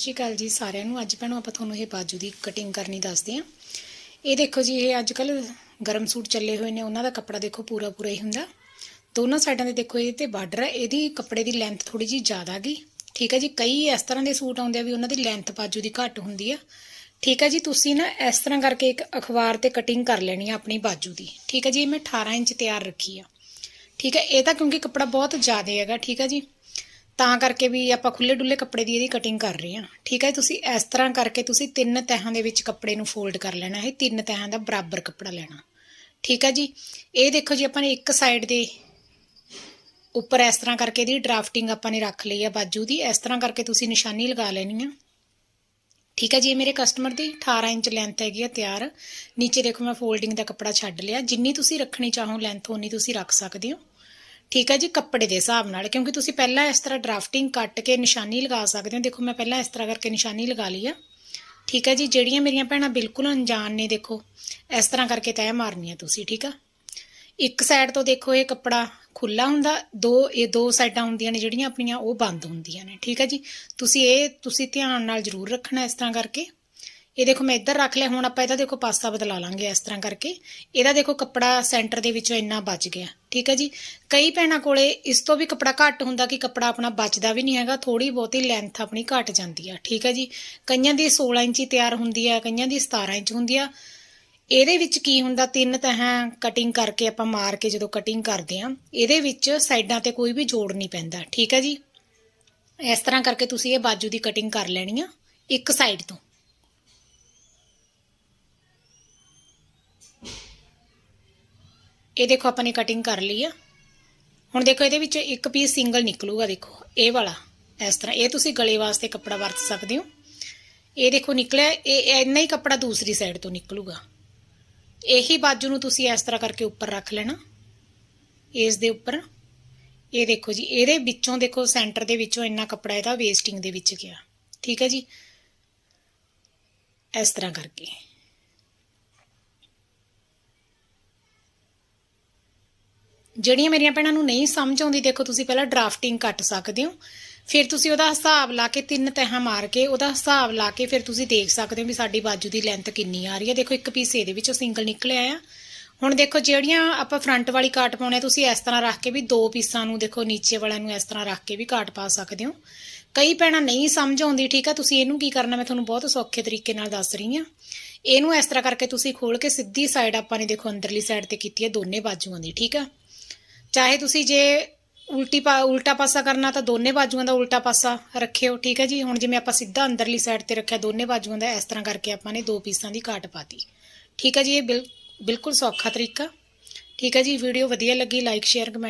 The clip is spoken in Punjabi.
ਸਤਿ ਸ਼੍ਰੀ ਅਕਾਲ ਜੀ ਸਾਰਿਆਂ ਨੂੰ। ਅੱਜ ਭੈਣੋ, ਆਪਾਂ ਤੁਹਾਨੂੰ ਇਹ ਬਾਜੂ ਦੀ ਕਟਿੰਗ ਕਰਨੀ ਦੱਸਦੇ ਹਾਂ। ਇਹ ਦੇਖੋ ਜੀ, ਇਹ ਅੱਜ ਕੱਲ ਗਰਮ ਸੂਟ ਚੱਲੇ ਹੋਏ ਨੇ। ਉਹਨਾਂ ਦਾ ਕੱਪੜਾ ਦੇਖੋ ਪੂਰਾ ਪੂਰਾ ਹੀ ਹੁੰਦਾ। ਦੋਨਾਂ ਸਾਈਡਾਂ ਤੇ ਦੇਖੋ ਇਹ ਤੇ ਬਾਰਡਰ ਹੈ ਇਹਦੀ ਕੱਪੜੇ ਦੀ ਲੈਂਥ ਥੋੜੀ ਜੀ ਜ਼ਿਆਦਾ ਗਈ ਠੀਕ ਹੈ ਜੀ, ਕਈ ਇਸ ਤਰ੍ਹਾਂ ਦੇ ਸੂਟ ਆਉਂਦੇ ਆ ਵੀ ਉਹਨਾਂ ਦੀ ਲੈਂਥ ਬਾਜੂ ਦੀ ਘੱਟ ਹੁੰਦੀ ਆ। ਠੀਕ ਹੈ ਜੀ, ਤੁਸੀਂ ਨਾ ਇਸ ਤਰ੍ਹਾਂ ਕਰਕੇ ਇੱਕ ਅਖਬਾਰ ਤੇ ਕਟਿੰਗ ਕਰ ਲੈਣੀ ਆ ਆਪਣੀ ਬਾਜੂ ਦੀ। ਠੀਕ ਹੈ ਜੀ, ਇਹ ਮੈਂ 18 ਇੰਚ ਤਿਆਰ ਰੱਖੀ ਆ। ਠੀਕ ਹੈ, ਇਹ ਤਾਂ ਕਿਉਂਕਿ ਕੱਪੜਾ ਬਹੁਤ ਜ਼ਿਆਦਾ ਹੈਗਾ। ਠੀਕ ਹੈ ਜੀ ਤਾਂ ਕਰਕੇ ਵੀ ਆਪਾਂ ਖੁੱਲੇ ਡੁੱਲੇ ਕੱਪੜੇ ਦੀ ਇਹਦੀ ਕਟਿੰਗ ਕਰ ਰਹੇ ਹਾਂ। ਠੀਕ ਹੈ ਤੁਸੀਂ ਇਸ ਤਰ੍ਹਾਂ ਕਰਕੇ ਤੁਸੀਂ ਤਿੰਨ ਤਹਾਂ ਦੇ ਵਿੱਚ ਕੱਪੜੇ ਨੂੰ ਫੋਲਡ ਕਰ ਲੈਣਾ ਹੈ ਤਿੰਨ ਤਹਾਂ ਦਾ ਬਰਾਬਰ ਕੱਪੜਾ ਲੈਣਾ। ਠੀਕ ਹੈ ਜੀ, ਇਹ ਦੇਖੋ ਜੀ ਆਪਾਂ ਨੇ ਇੱਕ ਸਾਈਡ ਦੇ ਉੱਪਰ ਇਸ ਤਰ੍ਹਾਂ ਕਰਕੇ ਇਹਦੀ ਡਰਾਫਟਿੰਗ ਆਪਾਂ ਨੇ ਰੱਖ ਲਈ ਆ ਬਾਜੂ ਦੀ, ਇਸ ਤਰ੍ਹਾਂ ਕਰਕੇ ਤੁਸੀਂ ਨਿਸ਼ਾਨੀ ਲਗਾ ਲੈਣੀ ਆ। ਠੀਕ ਹੈ ਜੀ, ਇਹ ਮੇਰੇ ਕਸਟਮਰ ਦੀ 18 ਇੰਚ ਲੈਂਥ ਹੈਗੀ ਆ, ਤਿਆਰ। ਨੀਚੇ ਦੇਖੋ ਮੈਂ ਫੋਲਡਿੰਗ ਦਾ ਕੱਪੜਾ ਛੱਡ ਲਿਆ। ਜਿੰਨੀ ਤੁਸੀਂ ਰੱਖਣੀ ਚਾਹੋ ਲੈਂਥ ਉਨੀ ਤੁਸੀਂ ਰੱਖ ਸਕਦੇ ਹੋ। ਠੀਕ ਹੈ ਜੀ ਕੱਪੜੇ ਦੇ ਹਿਸਾਬ ਨਾਲ, ਕਿਉਂਕਿ ਤੁਸੀਂ ਪਹਿਲਾਂ ਇਸ ਤਰ੍ਹਾਂ ਡਰਾਫਟਿੰਗ ਕੱਟ ਕੇ ਨਿਸ਼ਾਨੀ ਲਗਾ ਸਕਦੇ ਹੋ। ਦੇਖੋ, ਮੈਂ ਪਹਿਲਾਂ ਇਸ ਤਰ੍ਹਾਂ ਕਰਕੇ ਨਿਸ਼ਾਨੀ ਲਗਾ ਲਈ ਆ। ਠੀਕ ਹੈ ਜੀ, ਜਿਹੜੀਆਂ ਮੇਰੀਆਂ ਭੈਣਾਂ ਬਿਲਕੁਲ ਅਣਜਾਣ ਨੇ, ਦੇਖੋ, ਇਸ ਤਰ੍ਹਾਂ ਕਰਕੇ ਤੈਅ ਮਾਰਨੀ ਆ ਤੁਸੀਂ, ਠੀਕ ਆ। ਇੱਕ ਸਾਈਡ ਤੋਂ ਦੇਖੋ, ਇਹ ਕੱਪੜਾ ਖੁੱਲਾ ਹੁੰਦਾ, ਦੋ, ਇਹ ਦੋ ਸਾਈਡਾਂ ਹੁੰਦੀਆਂ ਨੇ ਜਿਹੜੀਆਂ ਆਪਣੀਆਂ, ਉਹ ਬੰਦ ਹੁੰਦੀਆਂ ਨੇ, ਠੀਕ ਹੈ ਜੀ। ਤੁਸੀਂ ਇਹ, ਤੁਸੀਂ ਧਿਆਨ ਨਾਲ ਜ਼ਰੂਰ ਰੱਖਣਾ ਇਸ ਤਰ੍ਹਾਂ ਕਰਕੇ। ਇਹ ਦੇਖੋ, ਮੈਂ ਇੱਧਰ ਰੱਖ ਲਿਆ, ਹੁਣ ਆਪਾਂ ਇਹਦਾ ਦੇਖੋ ਪਾਸਾ ਬਦਲਾ ਲਾਂਗੇ ਇਸ ਤਰ੍ਹਾਂ ਕਰਕੇ। ਇਹਦਾ ਦੇਖੋ, ਕੱਪੜਾ ਸੈਂਟਰ ਦੇ ਵਿੱਚੋਂ ਇੰਨਾ ਬਚ ਗਿਆ। ਠੀਕ ਹੈ ਜੀ। ਕਈ ਭੈਣਾਂ ਕੋਲੇ ਇਸ ਤੋਂ ਵੀ ਕੱਪੜਾ ਘੱਟ ਹੁੰਦਾ ਕਿ ਕੱਪੜਾ ਆਪਣਾ ਬਚਦਾ ਵੀ ਨਹੀਂ ਹੈਗਾ ਥੋੜੀ ਬਹੁਤੀ ਲੈਂਥ ਆਪਣੀ ਘਟ ਜਾਂਦੀ ਆ, ਠੀਕ ਹੈ ਜੀ। ਕਈਆਂ ਦੀ 16 ਇੰਚੀ ਤਿਆਰ ਹੁੰਦੀ ਆ, ਕਈਆਂ ਦੀ 17 ਇੰਚ ਹੁੰਦੀ ਆ। ਇਹਦੇ ਵਿੱਚ ਕੀ ਹੁੰਦਾ, ਤਿੰਨ ਤਹਾਂ ਕਟਿੰਗ ਕਰਕੇ ਆਪਾਂ ਮਾਰ ਕੇ ਜਦੋਂ ਕਟਿੰਗ ਕਰਦੇ ਆ, ਇਹਦੇ ਵਿੱਚ ਸਾਈਡਾਂ ਤੇ ਕੋਈ ਵੀ ਜੋੜ ਨਹੀਂ ਪੈਂਦਾ, ਠੀਕ ਹੈ ਜੀ। ਇਸ ਤਰ੍ਹਾਂ ਕਰਕੇ ਤੁਸੀਂ ਇਹ ਬਾਜੂ ਦੀ ਕਟਿੰਗ ਕਰ ਲੈਣੀ ਆ, ਇੱਕ ਸਾਈਡ ਤੋਂ। ਇਹ ਦੇਖੋ, ਆਪਾਂ ਨੇ ਕਟਿੰਗ ਕਰ ਲਈ ਆ। ਹੁਣ ਦੇਖੋ, ਇਹਦੇ ਵਿੱਚ ਇੱਕ ਪੀਸ ਸਿੰਗਲ ਨਿਕਲੂਗਾ, ਦੇਖੋ। ਇਹ ਵਾਲਾ, ਇਸ ਤਰ੍ਹਾਂ। ਇਹ ਤੁਸੀਂ ਗਲੇ ਵਾਸਤੇ ਕੱਪੜਾ ਵਰਤ ਸਕਦੇ ਹੋ। ਇਹ ਦੇਖੋ, ਨਿਕਲਿਆ ਇਹ ਇੰਨਾ ਹੀ ਕੱਪੜਾ ਦੂਸਰੀ ਸਾਈਡ ਤੋਂ ਨਿਕਲੂਗਾ। ਇਹੀ ਬਾਜੂ ਨੂੰ ਤੁਸੀਂ ਇਸ ਤਰ੍ਹਾਂ ਕਰਕੇ ਉੱਪਰ ਰੱਖ ਲੈਣਾ। ਇਸ ਦੇ ਉੱਪਰ। ਇਹ ਦੇਖੋ ਜੀ, ਇਹਦੇ ਵਿੱਚੋਂ ਦੇਖੋ ਸੈਂਟਰ ਦੇ ਵਿੱਚੋਂ ਇੰਨਾ ਕੱਪੜਾ ਇਹਦਾ ਵੇਸਟਿੰਗ ਦੇ ਵਿੱਚ ਗਿਆ। ਠੀਕ ਹੈ ਜੀ? ਇਸ ਤਰ੍ਹਾਂ ਕਰਕੇ। ਜਿਹੜੀਆਂ ਮੇਰੀਆਂ ਭੈਣਾਂ ਨੂੰ ਨਹੀਂ ਸਮਝ ਆਉਂਦੀ ਦੇਖੋ ਤੁਸੀਂ ਪਹਿਲਾਂ ਡਰਾਫਟਿੰਗ ਕੱਟ ਸਕਦੇ ਹੋ। ਫਿਰ ਤੁਸੀਂ ਉਹਦਾ ਹਿਸਾਬ ਲਾ ਕੇ ਤਿੰਨ ਤਹਾਂ ਮਾਰ ਕੇ ਉਹਦਾ ਹਿਸਾਬ ਲਾ ਕੇ ਫਿਰ ਤੁਸੀਂ ਦੇਖ ਸਕਦੇ ਹੋ ਵੀ ਸਾਡੀ ਬਾਜੂ ਦੀ ਲੈਂਥ ਕਿੰਨੀ ਆ ਰਹੀ ਹੈ। ਦੇਖੋ ਇੱਕ ਪੀਸ ਇਹਦੇ ਵਿੱਚੋਂ ਸਿੰਗਲ ਨਿਕਲਿਆ ਆ। ਹੁਣ ਦੇਖੋ ਜਿਹੜੀਆਂ ਆਪਾਂ ਫਰੰਟ ਵਾਲੀ ਕਾਟ ਪਾਉਣੇ ਆ, ਤੁਸੀਂ ਇਸ ਤਰ੍ਹਾਂ ਰੱਖ ਕੇ ਵੀ ਦੋ ਪੀਸਾਂ ਨੂੰ ਦੇਖੋ ਨੀਚੇ ਵਾਲਿਆਂ ਨੂੰ ਇਸ ਤਰ੍ਹਾਂ ਰੱਖ ਕੇ ਵੀ ਕਾਟ ਪਾ ਸਕਦੇ ਹੋ। ਕਈ ਭੈਣਾਂ ਨਹੀਂ ਸਮਝ ਆਉਂਦੀ ਠੀਕ ਆ? ਤੁਸੀਂ ਇਹਨੂੰ ਕੀ ਕਰਨਾ ਮੈਂ ਤੁਹਾਨੂੰ ਬਹੁਤ ਸੌਖੇ ਤਰੀਕੇ ਨਾਲ ਦੱਸ ਰਹੀ ਹਾਂ। ਇਹਨੂੰ ਇਸ ਤਰ੍ਹਾਂ ਕਰਕੇ ਤੁਸੀਂ ਖੋਲ ਕੇ ਸਿੱਧੀ ਸਾਈਡ ਆਪਾਂ ਨੇ ਦੇਖੋ ਅੰਦਰਲੀ ਸਾਈਡ ਤੇ ਕੀਤੀ ਹੈ ਦੋਨੇ ਬਾਜੂਆਂ ਦੀ ਠੀਕ ਆ? ਚਾਹੇ ਤੁਸੀਂ ਜੇ ਉਲਟੀ ਪਾ, ਉਲਟਾ ਪਾਸਾ ਕਰਨਾ ਤਾਂ ਦੋਨੇ ਬਾਜੂਆਂ ਦਾ ਉਲਟਾ ਪਾਸਾ ਰੱਖਿਓ, ਠੀਕ ਹੈ ਜੀ? ਹੁਣ ਜਿਵੇਂ ਆਪਾਂ ਸਿੱਧਾ ਅੰਦਰਲੀ ਸਾਈਡ ਤੇ ਰੱਖਿਆ, ਦੋਨੇ ਬਾਜੂਆਂ ਦਾ, ਇਸ ਤਰ੍ਹਾਂ ਕਰਕੇ ਆਪਾਂ ਨੇ ਦੋ ਪੀਸਾਂ ਦੀ ਕਾਟ ਪਾਤੀ। ਠੀਕ ਹੈ ਜੀ? ਇਹ ਬਿਲ- ਬਿਲਕੁਲ ਸੌਖਾ ਤਰੀਕਾ। ਠੀਕ ਹੈ ਜੀ? ਵੀਡੀਓ ਵਧੀਆ ਲੱਗੀ ਲਾਈਕ ਸ਼ੇਅਰ ਕਮੈਂਟ